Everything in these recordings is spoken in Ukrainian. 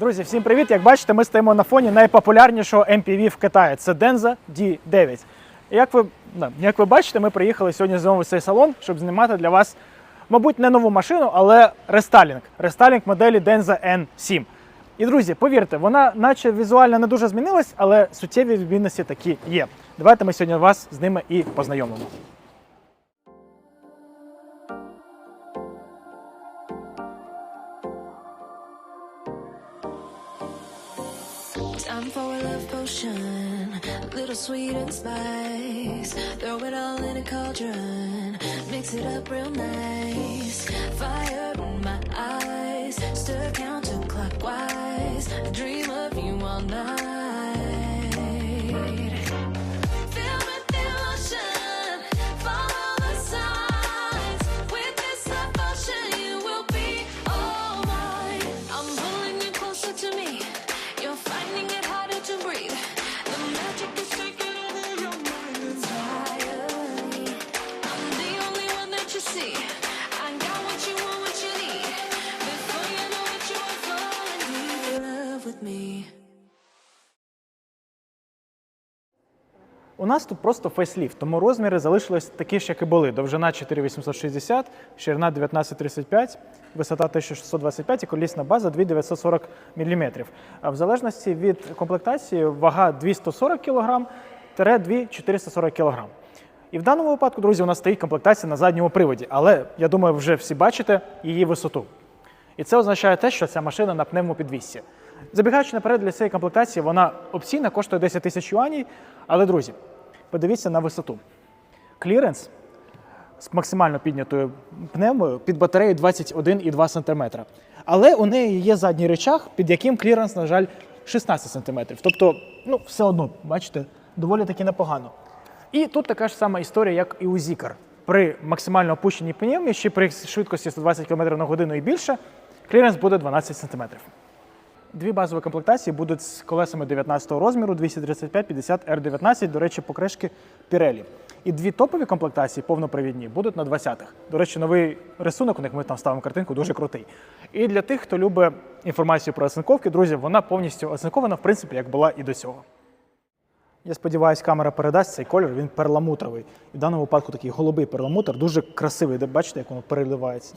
Друзі, всім привіт! Як бачите, ми стоїмо на фоні найпопулярнішого MPV в Китаї. Це Denza D9. Як ви, як ви бачите, ми приїхали сьогодні знову в цей салон, щоб знімати для вас, мабуть, не нову машину, але рестайлінг. Рестайлінг моделі Denza N7. І друзі, повірте, вона наче візуально не дуже змінилась, але суттєві відмінності такі є. Давайте ми сьогодні вас з ними і познайомимо. Time for a love potion, a little sweet and spice. Throw it all in a cauldron, mix it up real nice. Fire in my eyes, stir counterclockwise. Dream of with me. У нас тут просто фейсліфт, тому розміри залишились такі ж, як і були. Довжина 4860, ширина 1935, висота 1625 і колісна база 2940 мм. А в залежності від комплектації вага 240 кг 2440 кг. І в даному випадку, друзі, у нас стоїть комплектація на задньому приводі, але я думаю, вже всі бачите її висоту. І це означає те, що ця машина на пневмопідвісці. Забігаючи наперед для цієї комплектації, вона опційна, коштує 10 тисяч юаней. Але, друзі, подивіться на висоту. Кліренс з максимально піднятою пневмою під батареєю 21,2 см. Але у неї є задній речах, під яким кліренс, на жаль, 16 см. Тобто, ну, все одно, бачите, доволі таки непогано. І тут така ж сама історія, як і у Zikr. При максимально опущеній пневмі, ще при швидкості 120 км на годину і більше, кліренс буде 12 см. Дві базові комплектації будуть з колесами 19 розміру 235-50 R19, до речі, покришки Pirelli. І дві топові комплектації повнопривідні будуть на 20-х. До речі, новий рисунок, у них ми там ставимо картинку, дуже крутий. І для тих, хто любить інформацію про оцинковки, друзі, вона повністю оцинкована, в принципі, як була і до цього. Я сподіваюся, камера передасть цей кольор, він перламутровий. І в даному випадку такий голубий перламутр, дуже красивий. Де бачите, як воно переливається.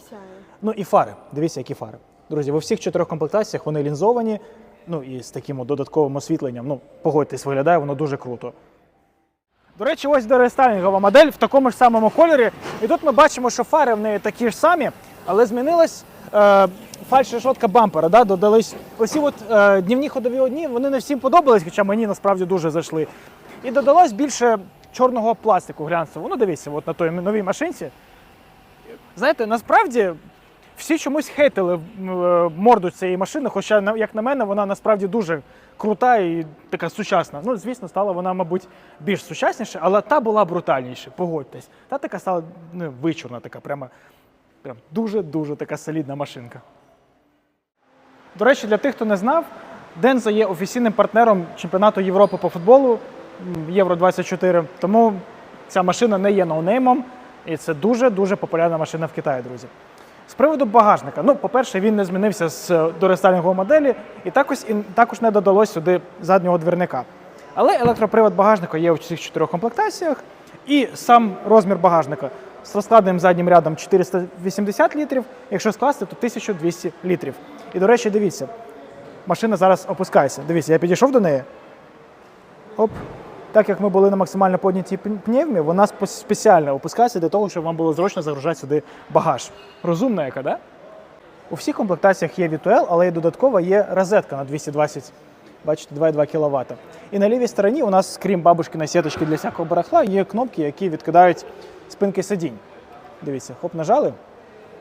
Ну і фари. Дивіться, які фари. Друзі, в усіх чотирьох комплектаціях вони лінзовані, ну і з таким додатковим освітленням. Ну, погодьтесь, виглядає воно дуже круто. До речі, ось дорестайлінгова модель в такому ж самому кольорі. І тут ми бачимо, що фари в неї такі ж самі, але змінилась е, фальш-решотка бампера. Да? Додались оці от е, днівні ходові одні, вони не всім подобались, хоча мені насправді дуже зайшли. І додалось більше чорного пластику глянцевого. Ну, дивіться, от на той новій машинці. Знаєте, насправді всі чомусь хейтили е, морду цієї машини, хоча, як на мене, вона насправді дуже крута і така сучасна. Ну, звісно, стала вона, мабуть, більш сучасніша, але та була брутальніша, погодьтесь. Та така стала ну, вичурна, така прямо прям дуже-дуже така солідна машинка. До речі, для тих, хто не знав, Дензо є офіційним партнером чемпіонату Європи по футболу Євро 24. Тому ця машина не є ноунеймом, і це дуже-дуже популярна машина в Китаї, друзі. З приводу багажника. Ну, по-перше, він не змінився з е, дорестайлінгової моделі, і також, і також не додалось сюди заднього двірника. Але електропривод багажника є у всіх чотирьох комплектаціях, і сам розмір багажника з розкладеним заднім рядом 480 літрів, якщо скласти, то 1200 літрів. І, до речі, дивіться, машина зараз опускається. Дивіться, я підійшов до неї. Оп. Так як ми були на максимально поднятій пн- пневмі, вона спеціально опускається для того, щоб вам було зручно загружати сюди багаж. Розумна яка, да? У всіх комплектаціях є V2L, але і додатково є розетка на 220, бачите, 2,2 кВт. І на лівій стороні у нас, крім бабушкиної сіточки для всякого барахла, є кнопки, які відкидають спинки сидінь. Дивіться, хоп, нажали,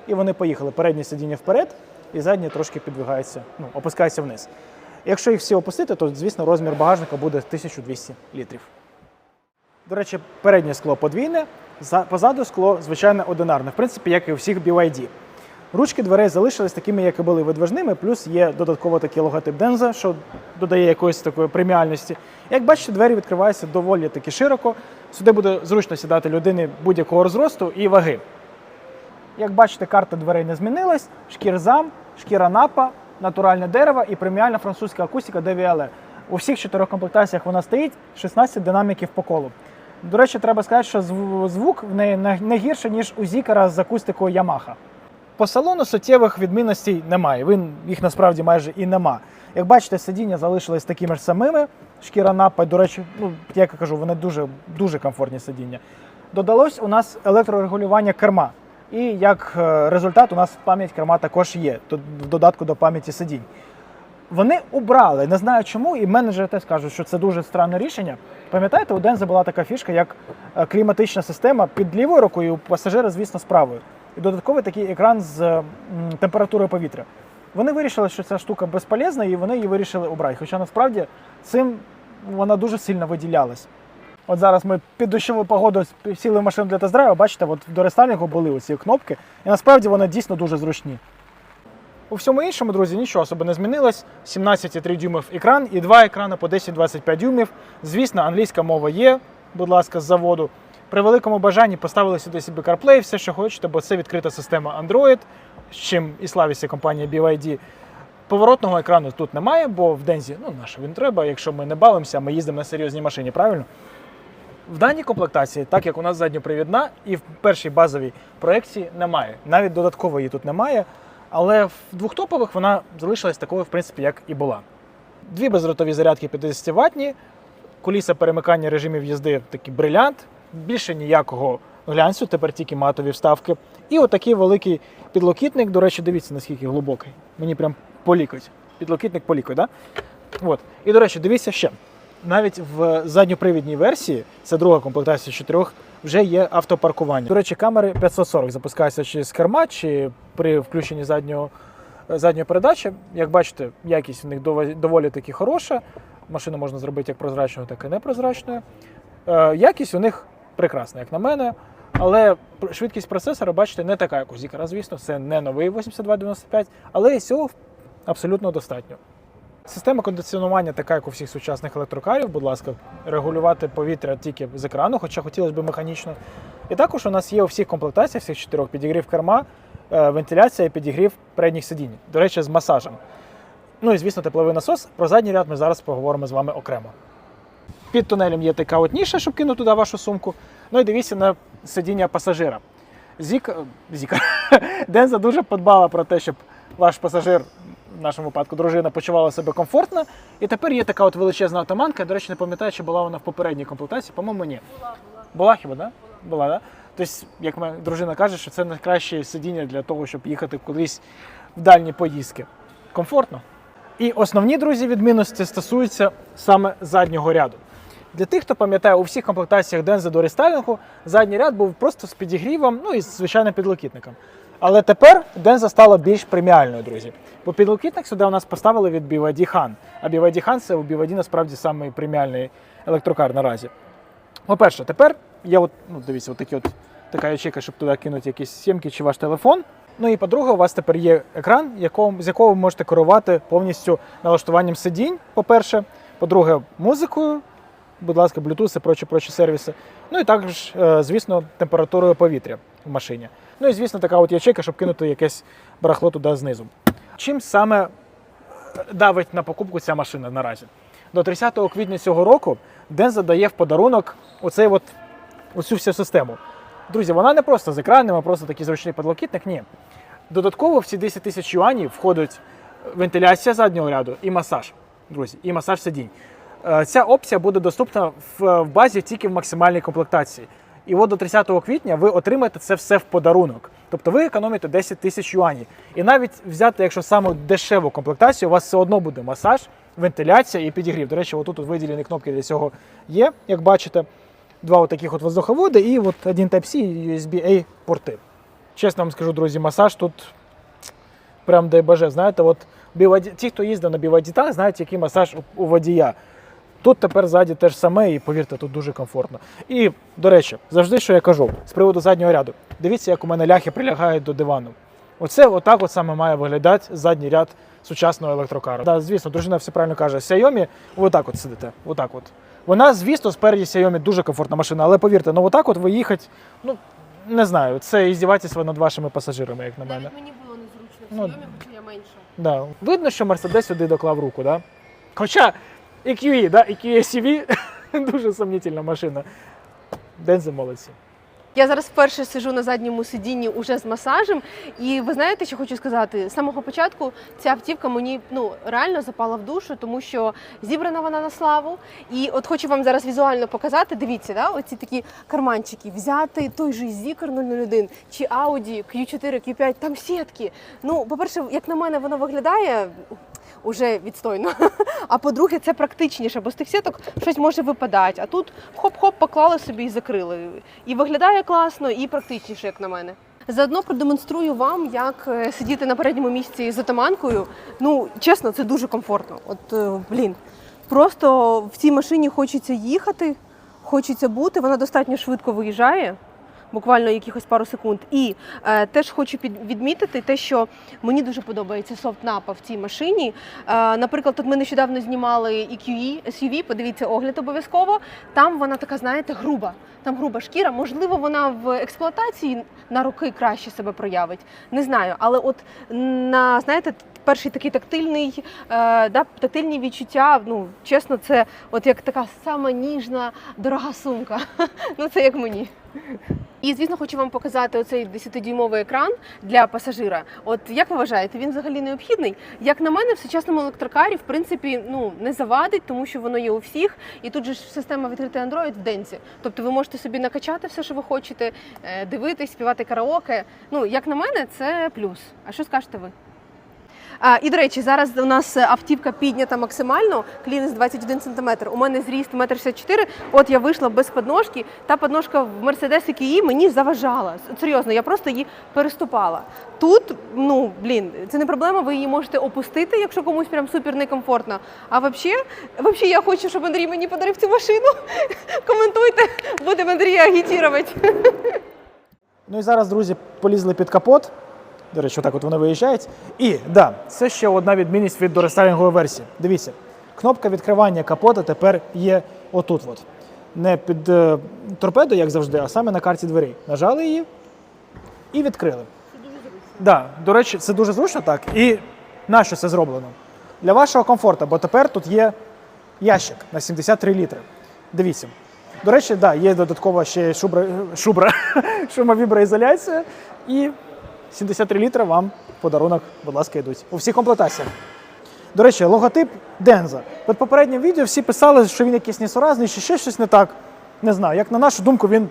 і вони поїхали. Переднє сидіння вперед, і заднє трошки підвигається, ну, опускається вниз. Якщо їх всі опустити, то, звісно, розмір багажника буде 1200 літрів. До речі, переднє скло подвійне, позаду скло звичайне одинарне, в принципі, як і у всіх BYD. Ручки дверей залишились такими, як і були видвижними, плюс є додатково такий логотип Денза, що додає якоїсь такої преміальності. Як бачите, двері відкриваються доволі таки широко. Сюди буде зручно сідати людини будь-якого розросту і ваги. Як бачите, карта дверей не змінилась, шкірзам, шкіра напа, натуральне дерево і преміальна французька акустика DVLE. У всіх чотирьох комплектаціях вона стоїть 16 динаміків по колу. До речі, треба сказати, що звук в неї не гірше, ніж у Зікера з акустикою Yamaha. По салону суттєвих відмінностей немає. Він їх насправді майже і нема. Як бачите, сидіння залишились такими ж самими. Шкіра напад, до речі, ну як я кажу, вони дуже дуже комфортні сидіння. Додалось у нас електрорегулювання керма. І як е, результат, у нас пам'ять керма також є тут в додатку до пам'яті сидінь. Вони убрали, не знаю чому, і менеджери теж кажуть, що це дуже странне рішення. Пам'ятаєте, у Денза була така фішка, як е, кліматична система під лівою рукою, у пасажира, звісно, з правою. І додатковий такий екран з температурою повітря. Вони вирішили, що ця штука безполезна, і вони її вирішили обрати. Хоча насправді цим вона дуже сильно виділялась. От зараз ми під дощову погоду сіли в машину для тест-драйву, бачите, от до рестайлінгу були оці кнопки, і насправді вони дійсно дуже зручні. У всьому іншому, друзі, нічого особо не змінилось. 17,3 дюймів екран і два екрани по 10-25 дюймів. Звісно, англійська мова є, будь ласка, з заводу. При великому бажанні поставили сюди собі CarPlay, все, що хочете, бо це відкрита система Android, з чим і славиться компанія BYD. Поворотного екрану тут немає, бо в Дензі, ну на він треба, якщо ми не бавимося, ми їздимо на серйозній машині, правильно? В даній комплектації, так як у нас задньопривідна, і в першій базовій проекції немає. Навіть додаткової тут немає. Але в двохтопових вона залишилась такою, в принципі, як і була. Дві безротові зарядки 50 ватні, куліса перемикання режимів їзди такий брилянт, більше ніякого глянцю, тепер тільки матові вставки. І отакий великий підлокітник. До речі, дивіться, наскільки глибокий. Мені прям полікоть. Підлокітник полікоть, да? От. І, до речі, дивіться ще. Навіть в задньопривідній версії, це друга комплектація чотирьох, вже є автопаркування. До речі, камери 540 запускаються чи з керма, чи при включенні заднього, задньої передачі. Як бачите, якість у них дово- доволі таки хороша. Машину можна зробити як прозрачною, так і непрозрачною. Е, якість у них прекрасна, як на мене. Але швидкість процесора, бачите, не така, як у Zikara, звісно, це не новий 8295, але і цього абсолютно достатньо. Система кондиціонування така, як у всіх сучасних електрокарів, будь ласка, регулювати повітря тільки з екрану, хоча хотілося б механічно. І також у нас є у всіх комплектаціях, всіх чотирьох підігрів керма, е, вентиляція і підігрів передніх сидінь. До речі, з масажем. Ну і звісно, тепловий насос. Про задній ряд ми зараз поговоримо з вами окремо. Під тунелем є така от ніша, щоб кинути туди вашу сумку. Ну і дивіться на сидіння пасажира. Зік... е, Зіка. Денза дуже подбала про те, щоб ваш пасажир, в нашому випадку дружина, почувала себе комфортно. І тепер є така от величезна отаманка. До речі, не пам'ятаю, чи була вона в попередній комплектації. По-моєму, ні. Була хіба, да? Була, да? Тобто, як моя дружина каже, що це найкраще сидіння для того, щоб їхати кудись в дальні поїздки. Комфортно. І основні друзі відмінності стосуються саме заднього ряду. Для тих, хто пам'ятає, у всіх комплектаціях Дензи до рестайлінгу задній ряд був просто з підігрівом, ну і з звичайним підлокітником. Але тепер Денза стала більш преміальною, друзі. Бо підлокітник сюди у нас поставили від BYD Han. А BYD Han це у BYD насправді самий преміальний електрокар наразі. По-перше, тепер є от, ну, дивіться, от такі от, така ячейка, щоб туди кинути якісь сімки чи ваш телефон. Ну і по-друге, у вас тепер є екран, якого, з якого ви можете керувати повністю налаштуванням сидінь, по-перше. По-друге, музикою, будь ласка, Bluetooth і прочі прочі сервіси. Ну і також, е, звісно, температурою повітря в машині. Ну і звісно, така от ячейка, щоб кинути якесь барахло туди знизу. Чим саме е, давить на покупку ця машина наразі? До 30 квітня цього року Ден задає в подарунок оцей от, оцю всю систему. Друзі, вона не просто з екранами, а просто такий зручний підлокітник. Ні. Додатково в ці 10 тисяч юанів входить вентиляція заднього ряду і масаж. Друзі, і масаж сидінь. Е, Ця опція буде доступна в, базі тільки в максимальній комплектації. І от до 30 квітня ви отримаєте це все в подарунок. Тобто ви економите 10 тисяч юанів. І навіть взяти, якщо саме дешеву комплектацію, у вас все одно буде масаж, вентиляція і підігрів. До речі, отут от виділені кнопки для цього є, як бачите. Два от таких от воздуховоди і от один Type-C і USB-A порти. Чесно вам скажу, друзі, масаж тут прям дай боже. Знаєте, от ті, хто їздив на BYD, знають, який масаж у водія. Тут тепер ззаді те ж саме, і повірте, тут дуже комфортно. І, до речі, завжди, що я кажу, з приводу заднього ряду. Дивіться, як у мене ляхи прилягають до дивану. Оце отак от саме має виглядати задній ряд сучасного електрокару. Да, звісно, дружина все правильно каже. Xiaomi, ви отак от сидите. Отак от. Вона, звісно, спереді Xiaomi дуже комфортна машина, але повірте, ну отак от ви їхати, ну не знаю, це іздівательство над вашими пасажирами, як на мене. Навіть мені було незручно в Ну, Xiaomi, бо я менша. Да. Видно, що Мерседес сюди доклав руку, да? Хоча EQE, да? EQE SUV дуже сумнітельна машина. Дензе молодці. Я зараз вперше сижу на задньому сидінні уже з масажем, і ви знаєте, що хочу сказати? З самого початку ця автівка мені ну реально запала в душу, тому що зібрана вона на славу. І от хочу вам зараз візуально показати. Дивіться, да, оці такі карманчики. Взяти той же Zikr 001 чи Audi Q4, Q5, там сітки. Ну, по-перше, як на мене, воно виглядає. Уже відстойно. А по-друге, це практичніше, бо з тих сіток щось може випадати. А тут хоп-хоп поклали собі і закрили. І виглядає класно, і практичніше, як на мене. Заодно продемонструю вам, як е, сидіти на передньому місці з отаманкою. Ну, чесно, це дуже комфортно. От, е, блін, просто в цій машині хочеться їхати, хочеться бути. Вона достатньо швидко виїжджає. Буквально якихось пару секунд. І е, теж хочу відмітити те, що мені дуже подобається софт-напа в цій машині. Е, наприклад, тут ми нещодавно знімали EQE SUV, подивіться огляд обов'язково. Там вона така, знаєте, груба. Там груба шкіра. Можливо, вона в експлуатації на роки краще себе проявить. Не знаю, але от на знаєте, перший такий тактильний, е, да, тактильні відчуття. Ну чесно, це от як така сама ніжна, дорога сумка. ну це як мені. І звісно, хочу вам показати оцей 10-дюймовий екран для пасажира. От як ви вважаєте, він взагалі необхідний? Як на мене, в сучасному електрокарі в принципі ну не завадить, тому що воно є у всіх. І тут же ж система відкритий Android в денці. Тобто ви можете собі накачати все, що ви хочете, е, дивитись, співати караоке. Ну як на мене, це плюс. А що скажете ви? А, і до речі, зараз у нас автівка піднята максимально, клінес 21 см. У мене зріст 1,64 м. От я вийшла без подножки. Та подножка в Mercedes EQE мені заважала. Серйозно, я просто її переступала. Тут, ну блін, це не проблема. Ви її можете опустити, якщо комусь прям супер некомфортно. А взагалі, взагалі я хочу, щоб Андрій мені подарив цю машину. Коментуйте, будемо Андрія агітувати. Ну і зараз, друзі, полізли під капот. До речі, отак от вони виїжджають. І да, це ще одна відмінність від дорестайлінгової версії. Дивіться, кнопка відкривання капота тепер є отут. От. Не під е, торпедо, як завжди, а саме на карті дверей. Нажали її і відкрили. Да, до речі, це дуже зручно так. І на що це зроблено? Для вашого комфорту, бо тепер тут є ящик на 73 літри. Дивіться. До речі, да, є додатково ще шубра, шубра, шумовіброізоляція. І 73 літри вам подарунок, будь ласка, йдуть. У всіх комплектаціях. До речі, логотип Денза. Під попереднім відео всі писали, що він якийсь несуразний, чи ще щось не так. Не знаю. Як на нашу думку, він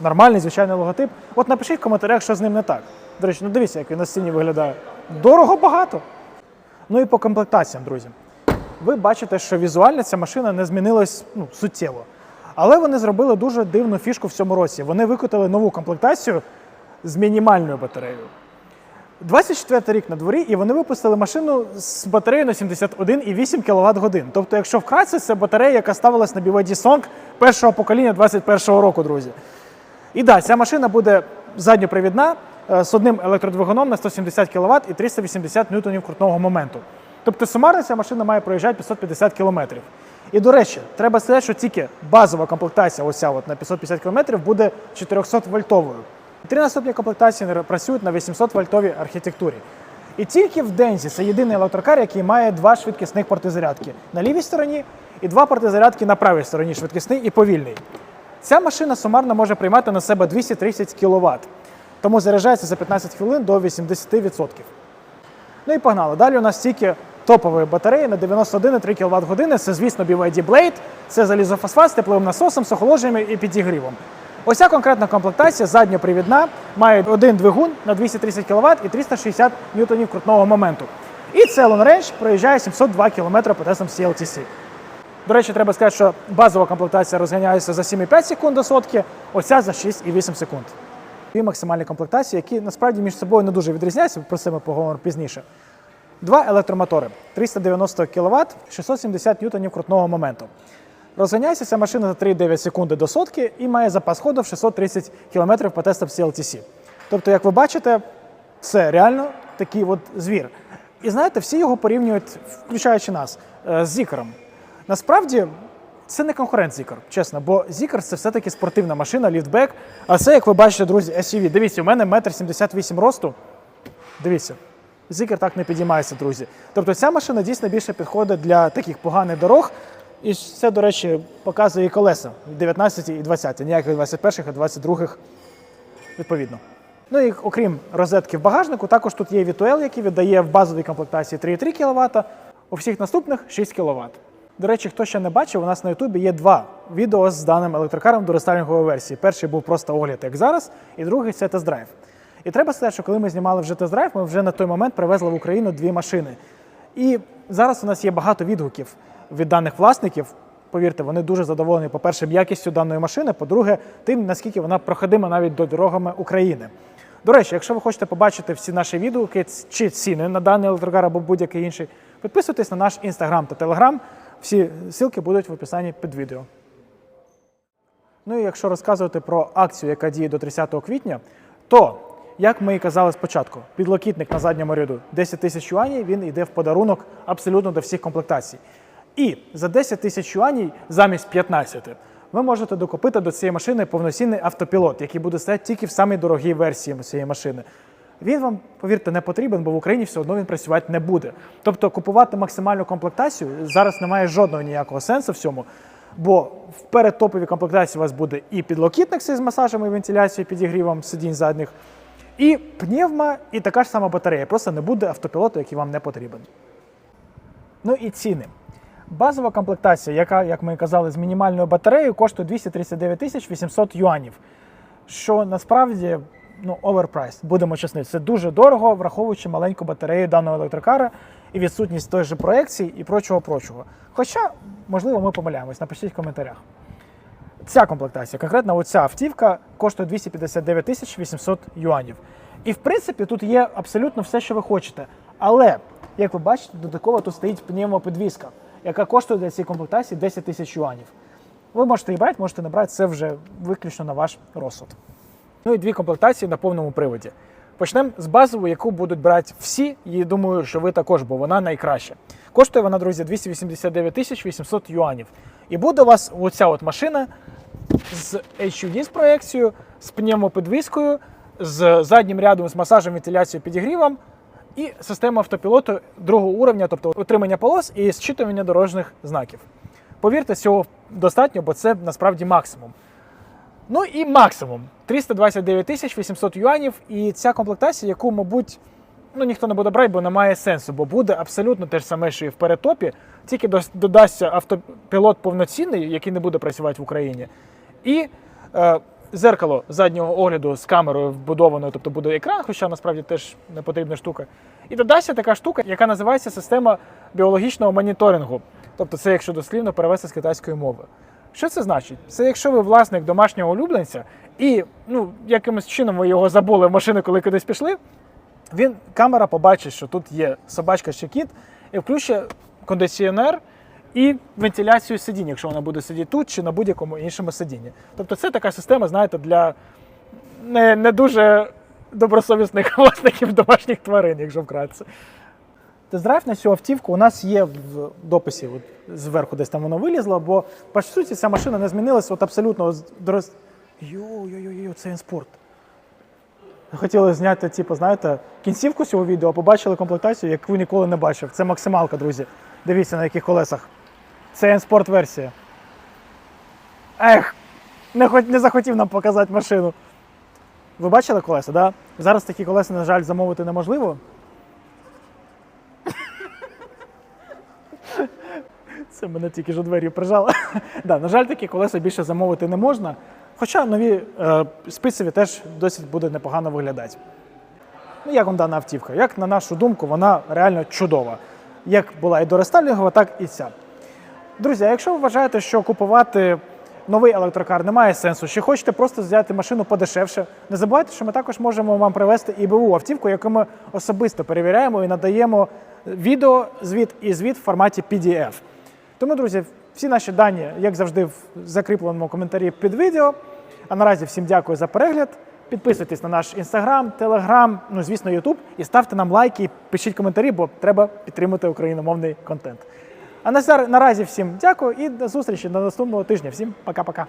нормальний, звичайний логотип. От напишіть в коментарях, що з ним не так. До речі, ну дивіться, як він на стіні виглядає. Дорого багато. Ну і по комплектаціям, друзі. Ви бачите, що візуально ця машина не змінилась ну, суттєво. Але вони зробили дуже дивну фішку в цьому році. Вони викотили нову комплектацію з мінімальною батареєю. 24 рік на дворі, і вони випустили машину з батареєю на 71,8 кВт годин. Тобто, якщо вкратце, це батарея, яка ставилась на BYD Song першого покоління 21-го року, друзі. І так, ця машина буде задньопривідна е, з одним електродвигуном на 170 кВт і 380 ньютонів крутного моменту. Тобто сумарно ця машина має проїжджати 550 км. І до речі, треба сказати, що тільки базова комплектація, ось от на 550 км, буде 400 вольтовою. Три наступні комплектації працюють на 800 вольтовій архітектурі. І тільки в Дензі це єдиний електрокар, який має два швидкісних порти зарядки на лівій стороні і два порти зарядки на правій стороні швидкісний і повільний. Ця машина сумарно може приймати на себе 230 кВт, тому заряджається за 15 хвилин до 80%. Ну і погнали. Далі у нас тільки топової батареї на 91,3 кВт години. Це, звісно, BYD Blade, це залізофосфат з тепловим насосом, з охолодженням і підігрівом. Ось ця конкретна комплектація задньопривідна, має один двигун на 230 кВт і 360 ньютонів крутного моменту. І це Long Range проїжджає 702 км по тестам CLTC. До речі, треба сказати, що базова комплектація розганяється за 7,5 секунд до сотки, оця за 6,8 секунд. Дві максимальні комплектації, які насправді між собою не дуже відрізняються, про це ми поговоримо пізніше. Два електромотори 390 кВт, 670 ньютонів крутного моменту. Розганяється ця машина за 3,9 секунди до сотки і має запас ходу в 630 км по тестам CLTC. Тобто, як ви бачите, це реально такий от звір. І знаєте, всі його порівнюють, включаючи нас, е, з Зікером. Насправді, це не конкурент Зікер, чесно, бо Зікер це все-таки спортивна машина, ліфтбек. А це, як ви бачите, друзі, SUV. Дивіться, у мене 1,78 м росту. Дивіться. Зікер так не підіймається, друзі. Тобто ця машина дійсно більше підходить для таких поганих дорог. І це, до речі, показує колеса 19 і 20, ніяких 21 і 22 відповідно. Ну і окрім розетки в багажнику, також тут є V2L, який віддає в базовій комплектації 3,3 кВт, у всіх наступних 6 кВт. До речі, хто ще не бачив, у нас на Ютубі є два відео з даним електрокаром до рестайлінгової версії. Перший був просто огляд, як зараз, і другий це тест-драйв. І треба сказати, що коли ми знімали вже тест-драйв, ми вже на той момент привезли в Україну дві машини. І зараз у нас є багато відгуків від даних власників. Повірте, вони дуже задоволені, по-перше, якістю даної машини, по-друге, тим, наскільки вона проходима навіть до дорогами України. До речі, якщо ви хочете побачити всі наші відгуки чи ціни на даний електрокар або будь-який інший, підписуйтесь на наш інстаграм та телеграм. Всі ссылки будуть в описанні під відео. Ну і якщо розказувати про акцію, яка діє до 30 квітня, то, як ми і казали спочатку, підлокітник на задньому ряду 10 тисяч юанів, він йде в подарунок абсолютно до всіх комплектацій. І за 10 тисяч юанів замість 15 ви можете докупити до цієї машини повноцінний автопілот, який буде стояти тільки в самій дорогій версії цієї машини. Він вам, повірте, не потрібен, бо в Україні все одно він працювати не буде. Тобто купувати максимальну комплектацію зараз немає жодного ніякого сенсу в цьому. Бо в передтоповій комплектації у вас буде і підлокітник з масажем і вентиляцією, підігрівом сидінь задніх, і пневма, і така ж сама батарея. Просто не буде автопілоту, який вам не потрібен. Ну і ціни. Базова комплектація, яка, як ми казали, з мінімальною батареєю, коштує 239 тисяч 800 юанів. Що насправді ну, оверпрайс, будемо чесні, це дуже дорого, враховуючи маленьку батарею даного електрокара і відсутність той же проекції і прочого прочого. Хоча, можливо, ми помиляємось, напишіть в коментарях. Ця комплектація, конкретно оця автівка, коштує 259 тисяч 800 юанів. І в принципі тут є абсолютно все, що ви хочете. Але, як ви бачите, додатково тут стоїть пневмопідвізка, яка коштує для цієї комплектації 10 тисяч юанів. Ви можете її брати, можете не брати, це вже виключно на ваш розсуд. Ну і дві комплектації на повному приводі. Почнемо з базової, яку будуть брати всі, і думаю, що ви також, бо вона найкраща. Коштує вона, друзі, 289 тисяч 800 юанів. І буде у вас оця от машина з HUD з проекцією, з пневмопідвіскою, з заднім рядом з масажем, вентиляцією, підігрівом і система автопілоту другого уровня, тобто отримання полос і зчитування дорожніх знаків. Повірте, цього достатньо, бо це насправді максимум. Ну і максимум 329 тисяч 800 юанів. І ця комплектація, яку, мабуть, ну ніхто не буде брати, бо немає сенсу, бо буде абсолютно те ж саме, що і в перетопі, тільки додасться автопілот повноцінний, який не буде працювати в Україні. І е, зеркало заднього огляду з камерою вбудованою, тобто буде екран, хоча насправді теж не потрібна штука. І додасться така штука, яка називається система біологічного моніторингу. Тобто, це якщо дослівно перевести з китайської мови. Що це значить? Це якщо ви власник домашнього улюбленця і ну, якимось чином ви його забули в машину, коли кудись пішли, він, камера побачить, що тут є собачка чи кіт, і включить кондиціонер і вентиляцію сидінь, якщо вона буде сидіти тут чи на будь-якому іншому сидінні. Тобто це така система, знаєте, для не, не дуже добросовісних власників домашніх тварин, якщо вкратце. Тест-драйв на цю автівку у нас є в дописі, от зверху десь там воно вилізло, бо по суті ця машина не змінилася от абсолютно з- до. Йо-йо-йо, це інспорт. Хотіли зняти, типу, знаєте, кінцівку цього відео, а побачили комплектацію, яку ніколи не бачив. Це максималка, друзі. Дивіться на яких колесах. Це інспорт версія. Ех, не, хоч, не захотів нам показати машину. Ви бачили колеса. Да? Зараз такі колеса, на жаль, замовити неможливо. Це мене тільки ж у двері прижало. да, на жаль, такі колеса більше замовити не можна. Хоча нові е, спицеві теж досить буде непогано виглядати. Ну, як вам дана автівка? Як на нашу думку, вона реально чудова. Як була і до рестайлінгова, так і ця. Друзі, якщо ви вважаєте, що купувати новий електрокар немає сенсу, чи хочете просто взяти машину подешевше, не забувайте, що ми також можемо вам привезти і БУ автівку, яку ми особисто перевіряємо і надаємо відео, звіт і звіт в форматі PDF. Тому, друзі, всі наші дані, як завжди, в закріпленому коментарі під відео. А наразі всім дякую за перегляд. Підписуйтесь на наш інстаграм, телеграм, ну звісно, Ютуб, і ставте нам лайки, пишіть коментарі, бо треба підтримати україномовний контент. А на наразі всім дякую і до зустрічі на наступного тижня. Всім пока-пока.